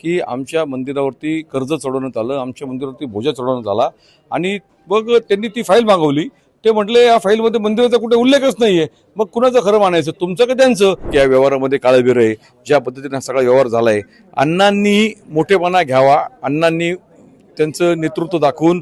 की आमच्या मंदिरावरती कर्ज चढवण्यात आलं आमच्या मंदिरावरती भोजा चढवण्यात आला. आणि मग त्यांनी ती फाईल मागवली. ते म्हटले या फाईलमध्ये मंदिराचा कुठे उल्लेखच नाहीये. मग कुणाचं खरं मानायचं? तुमचं का त्यांचं? या व्यवहारामध्ये काळबीर आहे. ज्या पद्धतीने हा सगळा व्यवहार झालाय अण्णांनी मोठेपणा घ्यावा. अण्णांनी त्यांचं नेतृत्व दाखवून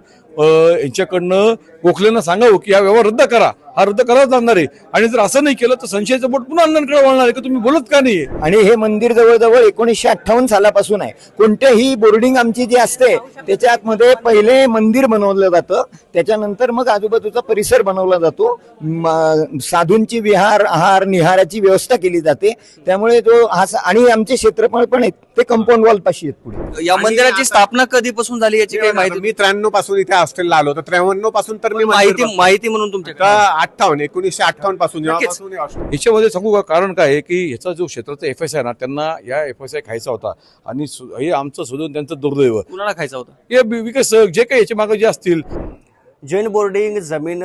यांच्याकडनं गोखलेनं सांगावं की हा व्यवहार रद्द करा. हा रद्द करावाच लागणार आहे. आणि जर असं नाही केलं तर संशयाचं बोट पुन्हा अण्णांकडे वळणार आहे की? तुम्ही बोलत का नाही आणि हे मंदिर जवळजवळ एकोणीसशे अठ्ठावन्न सालापासून आहे. कोणत्याही बोर्डिंग आमची जी असते त्याच्यात मध्ये पहिले मंदिर बनवलं जातं. त्याच्यानंतर मग आजूबाजूचा परिसर बनवला जातो. साधूंची विहार आहार निहाराची व्यवस्था केली जाते. त्यामुळे जो हा आणि आमचे क्षेत्रफळ पण आहेत. ते कंपाऊंड वॉल पाशी आहेत पुढे. या मंदिराची स्थापना कधीपासून झाली याची काही माहिती? मी त्र्याण्णवपासून इथे हॉस्टेलला आलो तर त्र्याण्णवपासून तर मी माहिती माहिती म्हणून तुमच्याकडे अठ्ठावन्न एकोणीसशे अठ्ठावन्नपासून याच्यामध्ये सांगू का? कारण काय आहे की ह्याचा जो क्षेत्राचा एफ एस आहे ना त्यांना या एफ एस आय खायचा होता. आणि हे आमचं सोडून त्यांचं दुर्दैव. कुणाला खायचा होता? हे बि- विकास जे काही याच्या मागे जे असतील. जैन बोर्डिंग जमीन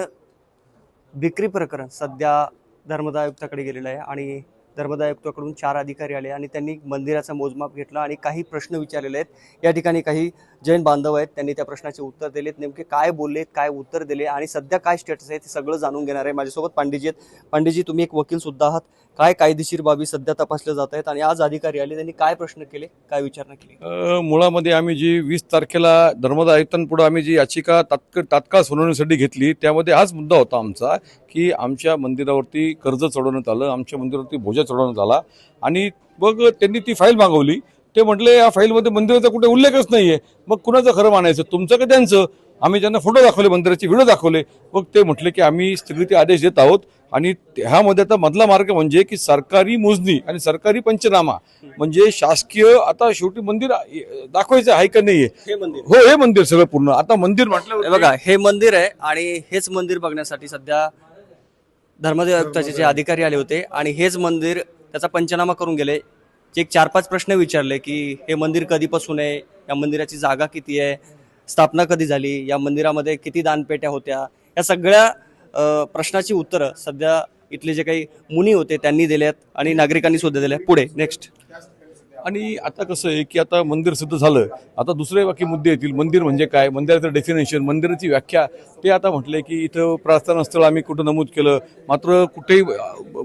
विक्री प्रकरण सध्या धर्मदाय आयुक्ताकडे गेलेलं आहे. आणि धर्मदाय आयुक्ताकडून चार अधिकारी आले आणि त्यांनी मंदिराचा मोजमाप घेतला आणि काही प्रश्न विचारलेले आहेत. या ठिकाणी काही जैन बांधव आहेत त्यांनी त्या प्रश्नाचे उत्तर दिलेत. नेमके काय बोललेत काय उत्तर दिले आणि सध्या काय स्टेटस आहे ते सगळं जाणून घेणार आहे माझ्यासोबत पांडेजी आहेत. पांडेजी तुम्ही एक वकील सुद्धा आहात. काय कायदेशीर बाबी सध्या तपासल्या जात आहेत आणि आज अधिकारी आले. त्यांनी काय प्रश्न केले काय विचारणा केली? मुळामध्ये आम्ही जी वीस तारखेला धर्मदाय आयुक्तांपुढे आम्ही जी याचिका तात्क तात्काळ सुनावणीसाठी घेतली त्यामध्ये हाच मुद्दा होता आमचा की आमच्या मंदिरावरती कर्ज चढवण्यात आलं आमच्या मंदिरावरती भोजन भोजा चढवण्यात आला आणि मग त्यांनी ती फाईल मागवली. ते म्हटले या फाईलमध्ये मंदिराचा कुठे उल्लेखच नाहीये. मग कुणाचं खरं मानायचं? तुमचं का त्यांचं? आम्ही त्यांना फोटो दाखवले मंदिराचे व्हिडिओ दाखवले. मग ते म्हटले की आम्ही स्थगिती आदेश देत आहोत. आणि ह्यामध्ये आता मधला मार्ग म्हणजे की सरकारी मोजणी आणि सरकारी पंचनामा. म्हणजे शासकीय आता शेवटी मंदिर दाखवायचं आहे का नाहीये? हे हो मंदिर सगळं पूर्ण. आता मंदिर म्हटलं बघा हे मंदिर आहे आणि हेच मंदिर बघण्यासाठी सध्या धर्मदेव आयुक्ताचे जे अधिकारी आले होते आणि हेच मंदिर त्याचा पंचनामा करून गेले. जे एक चार पाच प्रश्न विचारले की हे मंदिर कधीपासून आहे? या मंदिराची जागा किती आहे? स्थापना कधी झाली? या मंदिरामध्ये किती दानपेट्या होत्या? या सगळ्या प्रश्नाची उत्तरं सध्या इथले जे काही मुनी होते त्यांनी दिल्यात आणि नागरिकांनी सुद्धा दिल्या पुढे नेक्स्ट आणि आता कसं आहे की आता मंदिर सिद्ध झालं आता दुसरे बाकी मुद्दे येतील. मंदिर म्हणजे काय? मंदिराचं डेफिनेशन मंदिराची व्याख्या. ते आता म्हटले की इथं प्रार्थना स्थळ आम्ही कुठं नमूद केलं? मात्र कुठेही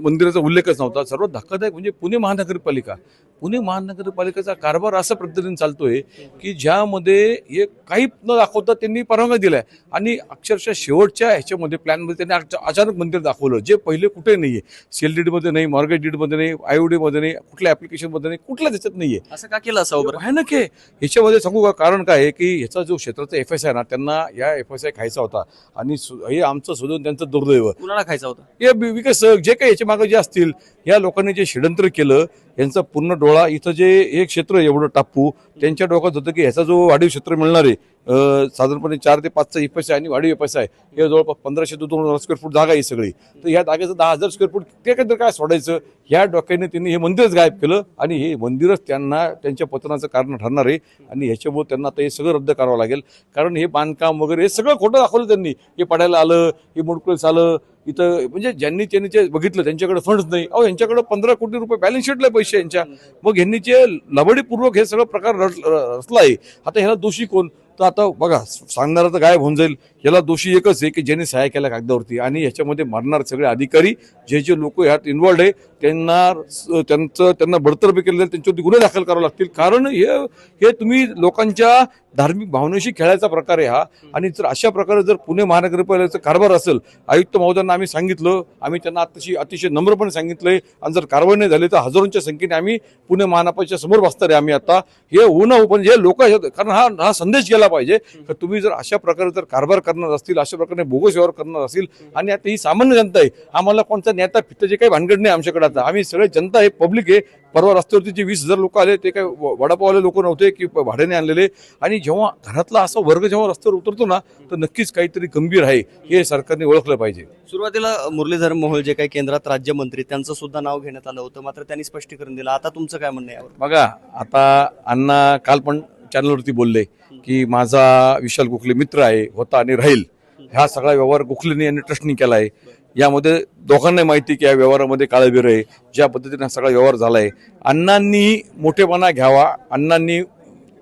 मंदिराचा उल्लेखच नव्हता. सर्वात धक्कादायक म्हणजे पुणे महानगरपालिका. पुणे महानगरपालिकेचा कारभार अशा पद्धतीने चालतोय की ज्यामध्ये हे काही न दाखवता त्यांनी परवानगी दिलाय. आणि अक्षरशः शेवटच्या ह्याच्यामध्ये प्लॅनमध्ये त्यांनी अचानक मंदिर दाखवलं. जे पहिले कुठे नाही आहे सीएलडीडीमध्ये नाही मॉर्गेज डीडमध्ये नाही आयओडीमध्ये नाही कुठल्या ऍप्लिकेशनमध्ये नाही कुठल्या त्याच्यात नाहीये. असं का केलं असावं बरं भयानक आहे. ह्याच्यामध्ये सांगू का कारण काय आहे की ह्याचा जो क्षेत्राचा एफ एस आहे ना त्यांना या एफ एस आय खायचा होता. आणि सु- हे आमचं सोडून त्यांचं दुर्दैव. कुणाला खायचा होता? हे बि- विकास जे काही याच्या मागे जे असतील या लोकांनी जे षडयंत्र केलं यांचा पूर्ण डोळा इथं जे एक क्षेत्र एवढं टापू त्यांच्या डोक्यात होतं की ह्याचा जो वाढीव क्षेत्र मिळणार आहे साधारणपणे चार ते पाचचा इफेस आहे आणि वाढीव इफेस आहे. हे जवळपास पंधराशे ते दोन हजार स्क्वेअर फूट जागा आहे ही सगळी. तर या जागेचं दहा हजार स्क्वेअर फूट ते काय काय सोडायचं? ह्या डोक्याने त्यांनी हे मंदिरच गायब केलं आणि हे मंदिरच त्यांना त्यांच्या पतनाचं कारण ठरणार आहे. आणि ह्याच्यामुळे त्यांना आता हे सगळं रद्द करावं लागेल. कारण हे बांधकाम वगैरे हे सगळं खोटं दाखवलं त्यांनी. हे पडायला आलं हे मुडकुळस आलं इथं म्हणजे ज्यांनी त्यांनी ते बघितलं त्यांच्याकडे फंड्स नाही. अहो यांच्याकडे पंधरा कोटी रुपये बॅलन्स शीटला पैसे यांच्या. मग यांनी जे लबडीपूर्वक हे सगळं प्रकार रचला आहे आता ह्याला दोषी कोण? तर आता बघा सांगणारा तर गायब होऊन जाईल. याला दोषी एकच आहे की ज्यांनी सहाय्य केल्या कागदावरती. आणि ह्याच्यामध्ये मारणार सगळे अधिकारी जे जे लोक ह्यात इन्व्हॉल्ड आहे त्यांना त्यांचं त्यांना बडतर्फी केलं जाईल त्यांच्यावरती गुन्हे दाखल करावे लागतील. कारण हे हे तुम्ही लोकांच्या धार्मिक भावनेशी खेळायचा प्रकार आहे हा. आणि जर अशा प्रकारे जर पुणे महानगरपालिकेचा कारभार असेल आयुक्त महोदयांना आम्ही सांगितलं आम्ही त्यांना अतिशय अतिशय नम्रपणे सांगितलंय. आणि जर कारवाई नाही झाली तर हजारोंच्या संख्येने आम्ही पुणे महानगरपालिकेच्या समोर बसणार आहे आम्ही आता. हे होऊ न हो पण जे लोक कारण हा हा संदेश गेला पाहिजे. तुम्ही जर अशा प्रकारे जर कारभार करणार असतील अशा प्रकारे बोगस व्यवहार करणार असतील. आणि आता ही सामान्य जनता आहे. आम्हाला कोणता नेता फित्त जे काही भानगड नाही आमच्याकडे आता. आम्ही सगळे जनता आहे पब्लिक आहे. परवा रस्त्यावरती जे वीस हजार लोक आले ते काय वडापाववाले लोक नव्हते की भाड्याने आणलेले. आणि जेव्हा घरातला असा वर्ग जेव्हा रस्त्यावर उतरतो ना तर नक्कीच काहीतरी गंभीर आहे. हे सरकारने ओळखलं पाहिजे. सुरुवातीला मुरलीधर मोहोळ जे काही केंद्रात राज्यमंत्री त्यांचं सुद्धा नाव घेण्यात आलं होतं. मात्र त्यांनी स्पष्टीकरण दिलं. आता तुमचं काय म्हणणं आहे बघा आता अण्णा काल पण चॅनलवरती बोलले. की माझा विशाल गोखले मित्र आहे होता आणि राहील हा सगळा व्यवहार गोखलेने यांनी ट्रस्टनी केला आहे यामध्ये दोघांना माहिती की या व्यवहारामध्ये काळबीर आहे ज्या पद्धतीने हा सगळा व्यवहार झाला आहे अण्णांनी मोठेपणा घ्यावा अण्णांनी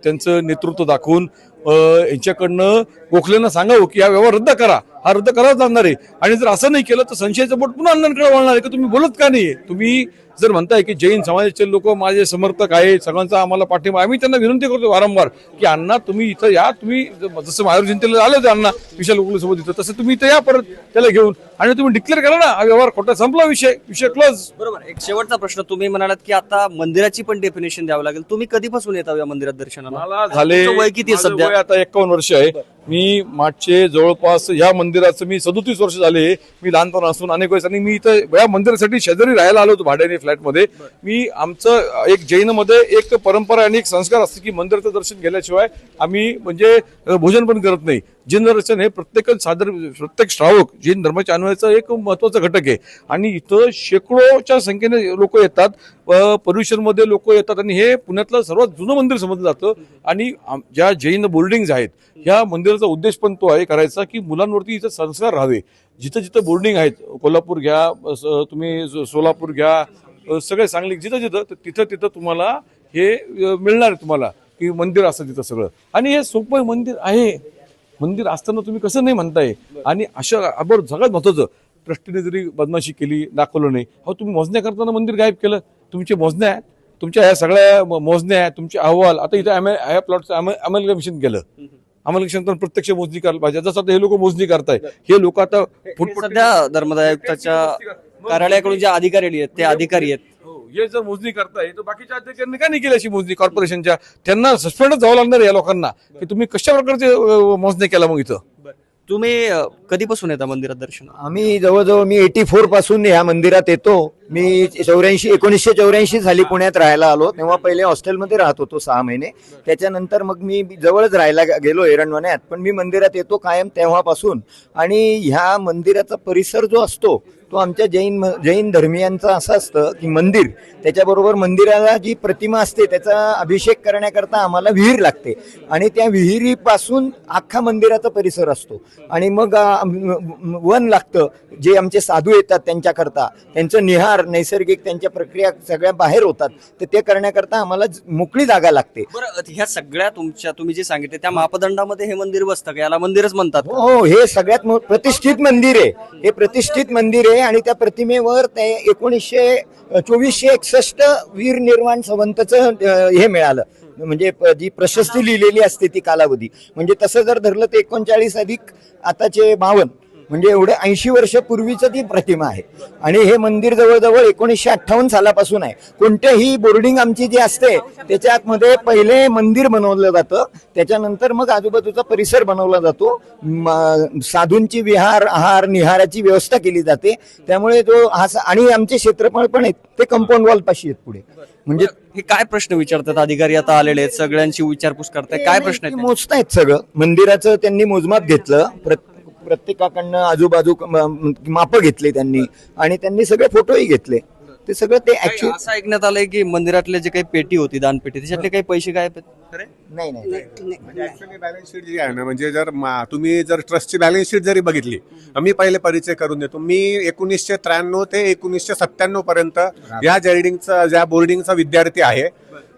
त्यांचं नेतृत्व दाखवून यांच्याकडनं गोखलेनं सांगावं की हा व्यवहार रद्द करा हा रद्द करावाच लागणार आहे. आणि जर असं नाही केलं तर संशयाचं बोट पुन्हा अण्णांकडे वळणार आहे. की तुम्ही बोलत का नाही तुम्ही जर म्हणताय की जैन समाजाचे लोक माझे समर्थक आहेत सगळ्यांचा आम्हाला पाठिंबा आम्ही त्यांना विनंती करतो वारंवार की अण्णा तुम्ही इथं या तुम्ही जसं महावीर जयंतीला आले होते अण्णा विशाल गोखले इथं तसं तुम्ही इथं या परत त्याला घेऊन. आणि तुम्ही डिक्लेअर करा ना हा व्यवहार खोटा संपला विषय विषय क्लोज बरोबर. एक शेवटचा प्रश्न तुम्ही म्हणालात की आता मंदिराची पण डेफिनेशन द्यावं लागेल. तुम्ही कधीपासून येता या मंदिरात दर्शनाला? मला झाले तुमचं वय किती आहे माझं सध्या? वय आता एकावन्न वर्ष आहे. मी मागचे जवळपास या मंदिराचं मी सदोतीस वर्ष झाले मी लहानपण असून अनेक वेळेस आणि मी इथं या मंदिरासाठी शेजारी राहायला आलो होतो भाड्याने फ्लॅटमध्ये. मी आमचं एक जैनमध्ये एक परंपरा आणि एक संस्कार असते की मंदिराचं दर्शन गेल्याशिवाय आम्ही म्हणजे अ, भोजन पण करत नाही. जैन हे प्रत्येक सादर प्रत्येक श्रावक जैन धर्माच्या अन्वयाचा एक महत्त्वाचा घटक आहे. आणि इथं शेकडोच्या संख्येने लोक येतात अ, पर्युषणमध्ये लोक येतात आणि हे पुण्यातलं सर्वात जुनं मंदिर समजलं जातं. आणि ज्या जैन बोर्डिंग्ज आहेत ह्या मंदिराचा उद्देश पण तो आहे करायचा की मुलांवरती इथं संस्कार राहावे. जिथं जिथं बोर्डिंग आहेत कोल्हापूर घ्या तुम्ही सो- सोलापूर घ्या सगळे सांगली जिथं जिथं तिथं तिथं तुम्हाला हे मिळणार आहे तुम्हाला की मंदिर असतं तिथं सगळं. आणि हे सोपं मंदिर आहे. मंदिर असताना तुम्ही कसं नाही म्हणताय? आणि अशा अबर सगळ्यात महत्वाचं ट्रस्टीने जरी बदमाशी केली दाखवलं नाही अहो तुम्ही मोजण्या करताना मंदिर गायब केलं. तुमचे मोजण्या आहेत तुमच्या ह्या सगळ्या मोजण्या आहेत तुमचे अहवाल. आता इथं अमे- ह्या प्लॉटचं अमलकमिशन केलं. अमलकमिशन तर प्रत्यक्ष मोजणी करायला पाहिजे. जसं आता हे लोक मोजणी करताय हे लोक आता हे फुटफुट सध्या धर्मदाय आयुक्ताच्या कार्यालयाकडून जे अधिकारी आहेत ते अधिकारी आहेत. हो, जर मोजणी करताय तर बाकीच्या अधिकाऱ्यांनी का नाही केली अशी मोजणी? कॉर्पोरेशनच्या त्यांना सस्पेंडच जावं लागणार या लोकांना. की तुम्ही कशा प्रकारचे मोजणी केला मग इथं? तुम्ही कधीपासून येता मंदिरात दर्शन? आम्ही जवळजवळ मी एटी फोरपासून ह्या मंदिरात येतो. मी चौऱ्याऐंशी एकोणीसशे चौऱ्याऐंशी साली पुण्यात राहायला आलो. तेव्हा पहिले हॉस्टेलमध्ये राहत होतो सहा महिने. त्याच्यानंतर मग मी जवळच राहायला गेलो एरणवाण्यात पण मी मंदिरात येतो कायम तेव्हापासून. आणि ह्या मंदिराचा परिसर जो असतो तो आमच्या जैन जैन धर्मियांचा असं असतं की मंदिर त्याच्याबरोबर मंदिराला जी प्रतिमा असते त्याचा अभिषेक करण्याकरता आम्हाला विहीर लागते. आणि त्या विहिरीपासून अख्खा मंदिराचा परिसर असतो. आणि मग वन लागतं. जे आमचे साधू येतात त्यांच्याकरता. त्यांचं निहार नैसर्गिक त्यांच्या प्रक्रिया सगळ्या बाहेर होतात. तर ते करण्याकरता आम्हाला मोकळी जागा लागते. बरं ह्या सगळ्या तुमच्या तुम्ही जे सांगितले त्या मापदंडामध्ये हे मंदिर बसतं का? याला मंदिरच म्हणतात? हो हो हे सगळ्यात प्रतिष्ठित मंदिर आहे. हे प्रतिष्ठित मंदिर आहे. आणि त्या प्रतिमेवर ते एकोणीसशे चोवीसशे एकसष्ट वीर निर्माण संवंतचं हे मिळालं. म्हणजे जी प्रशस्ती लिहिलेली असते ती कालावधी. म्हणजे तसं जर धरलं तर एकोणचाळीस अधिक आताचे बावन्न म्हणजे एवढे ऐंशी वर्ष पूर्वीचं ती प्रतिमा आहे. आणि हे मंदिर जवळजवळ एकोणीसशे अठ्ठावन्न सालापासून आहे. कोणत्याही बोर्डिंग आमची जी असते त्याच्यात मध्ये पहिले मंदिर बनवलं जातं. त्याच्यानंतर मग आजूबाजूचा परिसर बनवला जातो. साधूंची विहार आहार निहाराची व्यवस्था केली जाते. त्यामुळे जो हा आणि आमचे क्षेत्रफळ पण आहेत ते कंपाऊंड वॉल पाशी आहेत पुढे. म्हणजे हे काय प्रश्न विचारतात? अधिकारी आता आलेले आहेत सगळ्यांची विचारपूस करताय काय प्रश्न मोजतायत सगळं. मंदिराचं त्यांनी मोजमाप घेतलं. प्रत्येकाकडनं आजूबाजू माप घेतले त्यांनी. आणि त्यांनी सगळे फोटोही घेतले. ते सगळं ते ऍक्च्युअली असं ऐकण्यात आलंय की मंदिरातले जे काही पेटी होती दानपेटी त्याच्यातले काही पैसे काय नाही नाही. म्हणजे actually balance sheet जी आहे ना म्हणजे जर मा- तुम्ही जर ट्रस्टची बॅलन्स शीट जरी बघितली मी पहिले परिचय करून देतो. मी एकोणीसशे त्र्याण्णव ते एकोणीसशे सत्त्याण्णव पर्यंत या जर्डिंगचा ज्या बोर्डिंगचा विद्यार्थी आहे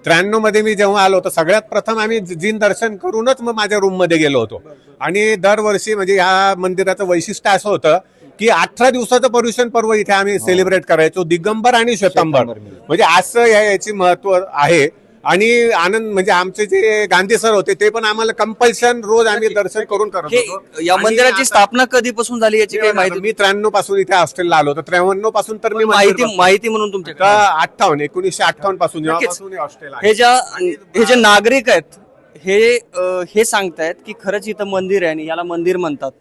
त्र्याण्णवमध्ये मी जेव्हा आलो होतो सगळ्यात प्रथम आम्ही जिन दर्शन करूनच मग माझ्या रूममध्ये गेलो होतो. आणि दरवर्षी म्हणजे या मंदिराचं वैशिष्ट्य असं होतं की अठरा दिवसाचं पर्युषण पर्व इथे आम्ही सेलिब्रेट करायचो दिगंबर आणि श्वेतांबर. म्हणजे असं याची महत्त्व आहे. आणि आनंद म्हणजे आमचे जे गांधी सर होते ते पण आम्हाला कंपल्शन रोज आम्ही दर्शन करून करत होतो. या मंदिराची स्थापना कधीपासून झाली याची काही माहिती? मी त्र्याण्णवपासून इथे हॉस्टेलला आलो होतो. त्र्याण्णवपासून तर मी माहिती माहिती म्हणून तुमच्याकडे अठ्ठावन्न एकोणीसशे अठ्ठावन्नपासून हे हॉस्टेल हे ज्या हे जे नागरिक आहेत हे हे सांगतायत की खरंच इथं मंदिर आहे आणि याला मंदिर म्हणतात.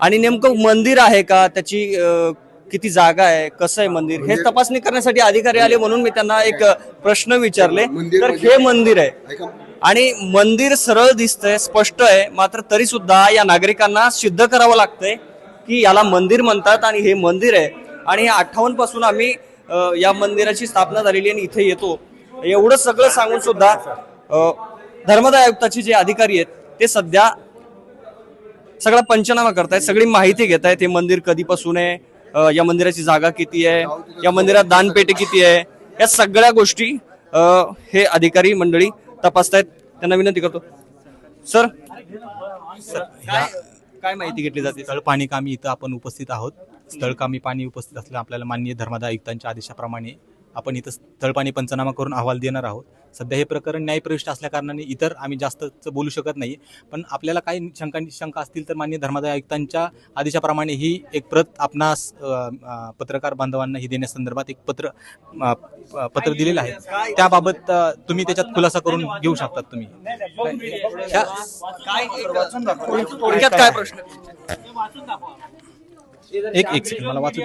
आणि नेमकं मंदिर आहे का? त्याची किती जागा आहे कसं आहे मंदिर हे तपासणी करण्यासाठी अधिकारी आले म्हणून मी त्यांना एक प्रश्न विचारले. तर हे मंदिर आहे. आणि मंदिर सरळ दिसतंय स्पष्ट आहे मात्र तरी सुद्धा या नागरिकांना सिद्ध करावं लागतंय की याला मंदिर म्हणतात आणि हे मंदिर आहे. आणि अठ्ठावन्नपासून आम्ही या मंदिराची स्थापना झालेली आणि इथे येतो. एवढं सगळं सांगून सुद्धा धर्मदाय आयुक्ताचे जे अधिकारी आहेत ते सध्या सगळा पंचनामा करतायत सगळी माहिती घेत आहेत हे मंदिर कधीपासून आहे या मंदिराची जागा किती आहे? या मंदिरात दानपेटी किती आहे? या सगळ्या गोष्टी हे अधिकारी मंडळी तपासतायत. त्यांना विनंती करतो. सर सर काय काय माहिती घेतली जाते? स्थळ कामी इथं आपण उपस्थित आहोत. स्थळकामी पाणी उपस्थित असल्या आपल्याला माननीय धर्मादाय आयुक्तांच्या आदेशाप्रमाणे आपण इथं स्थळ पाणी पंचनामा करून अहवाल देणार आहोत. सध्या हे प्रकरण न्यायप्रविष्ट असल्या कारणाने इतर आम्ही जास्तच बोलू शकत नाही. पण आपल्याला काही शंका शंका असतील तर माननीय धर्मादाय आयुक्तांच्या आदेशाप्रमाणे ही एक प्रत आपणास पत्रकार बांधवांना ही देण्यासंदर्भात एक पत्र पत्र दिलेलं आहे. त्याबाबत तुम्ही त्याच्यात खुलासा करून घेऊ शकतात तुम्ही. काय थोडक्यात काय प्रश्न? एक एक सेकंड मला वाचू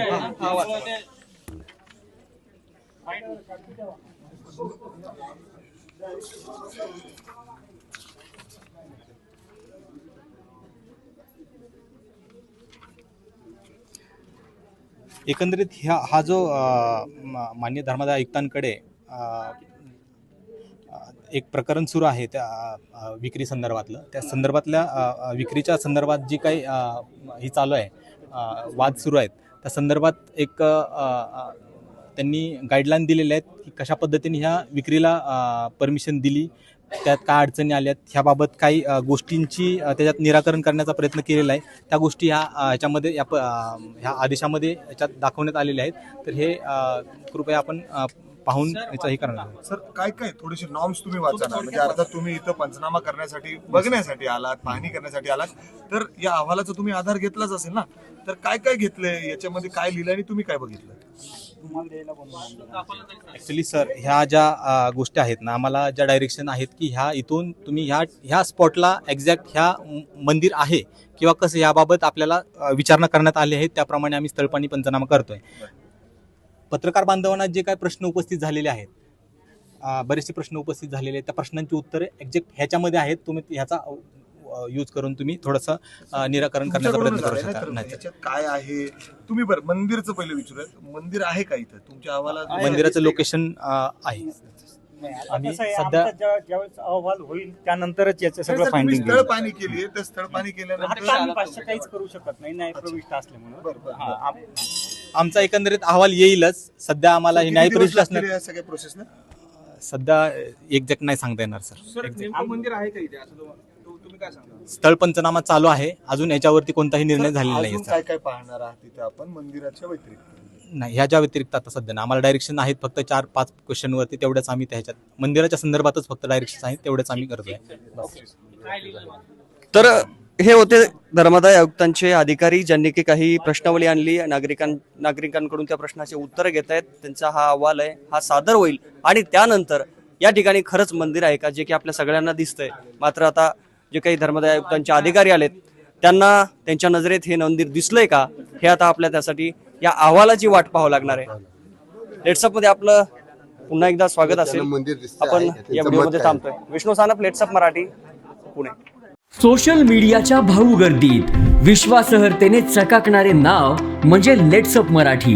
एकंदरीत ह्या हा जो मान्य धर्मादाय आयुक्तांकडे एक प्रकरण सुरू आहे त्या विक्री संदर्भातलं. त्या संदर्भातल्या विक्रीच्या संदर्भात जी काही ही चालू आहे वाद सुरू आहेत त्या संदर्भात एक त्यांनी गाईडलाईन दिलेल्या आहेत की कशा पद्धतीने ह्या विक्रीला परमिशन दिली त्यात काय अडचणी आल्यात ह्याबाबत काही गोष्टींची त्याच्यात निराकरण करण्याचा प्रयत्न केलेला आहे. त्या गोष्टी ह्या ह्याच्यामध्ये या ह्या आदेशामध्ये याच्यात दाखवण्यात आलेल्या आहेत. तर हे कृपया आपण पाहून याचा हे करणार सर काय काय थोडेसे नॉर्म्स तुम्ही वाचा ना. म्हणजे अर्थात तुम्ही इथं पंचनामा करण्यासाठी बघण्यासाठी आलात पाहणी करण्यासाठी आलात. तर या अहवालाचा तुम्ही आधार घेतलाच असेल ना. तर काय काय घेतलंय? याच्यामध्ये काय लिहिलं आणि तुम्ही काय बघितलं ऍक्च्युली सर ह्या ज्या गोष्टी आहेत ना आम्हाला ज्या डायरेक्शन आहेत की ह्या इथून तुम्ही ह्या ह्या स्पॉटला एक्झॅक्ट ह्या मंदिर आहे किंवा कसं याबाबत आपल्याला विचारणा करण्यात आली आहे त्याप्रमाणे आम्ही स्थळपाणी पंचनामा करतोय. पत्रकार बांधवांना जे काही प्रश्न उपस्थित झालेले आहेत बरेचसे प्रश्न उपस्थित झालेले आहेत त्या प्रश्नांची उत्तरे एक्झॅक्ट ह्याच्यामध्ये आहेत. तुम्ही ह्याचा यूज करून तुम्ही थोडंसं निराकरण करण्याचा प्रयत्न करू शकता. नाही याच्यात काय आहे? तुम्ही बरं मंदिरचं पहिले विचारूयात मंदिर आहे का इथं? तुमच्या अहवालात मंदिराचं लोकेशन आहे. आम्ही सध्या ज्यावेळेस अहवाल होईल त्यानंतरच याचं नाही, सगळं फाइंडिंग स्थळ पाणी केली आहे. तर स्थळ पाणी केल्यानंतर पाचशे काहीच करू शकत नाही न्याय प्रविष्ट असल्यामुळे. हा, आमचा एकंदरीत अहवाल येईलच. सध्या आम्हाला हे दिवस प्रविष्ट असणार सगळ्या प्रोसेसला सध्या एक्झॅक्ट नाही सांगता येणार सर. मंदिर आहे का इथे? असं स्थळ पंचनामा चालू आहे. अजून याच्यावरती कोणताही निर्णय झालेला नाही काय काय पाहणार आहात तिथे आपण? मंदिराच्या व्यतिरिक्त. नाही ह्याच्या व्यतिरिक्त आता सध्या नाही. आम्हाला डायरेक्शन आहेत फक्त चार पाच क्वेश्चन वरती तेवढ्याच आम्ही त्याच्यात मंदिराच्या संदर्भातच फक्त डायरेक्शन आहेत तेवढ्याच आम्ही करतोय. तर हे होते धर्मादाय आयुक्तांचे अधिकारी ज्यांनी की काही प्रश्नावली आणली. नागरिकां नागरिकांकडून त्या प्रश्नाचे उत्तर घेत आहेत. त्यांचा हा अहवाल आहे हा सादर होईल. आणि त्यानंतर या ठिकाणी खरंच मंदिर आहे का जे की आपल्या सगळ्यांना दिसतंय. मात्र आता जे काही धर्मादाय आयुक्तांचे अधिकारी आलेत त्यांना त्यांच्या नजरेत हे मंदिर दिसलंय का? हे आता आपल्या त्यासाठी या अहवालाची वाट पाहावं लागणार आहे. लेट्सअपमध्ये आपलं पुन्हा एकदा स्वागत असेल. आपण या व्हिडिओमध्ये थांबतोय. विष्णू सानप लेट्सअप मराठी पुणे. सोशल मीडियाच्या भाऊ गर्दीत विश्वासार्हतेने चकाकणारे नाव म्हणजे लेट्सअप मराठी.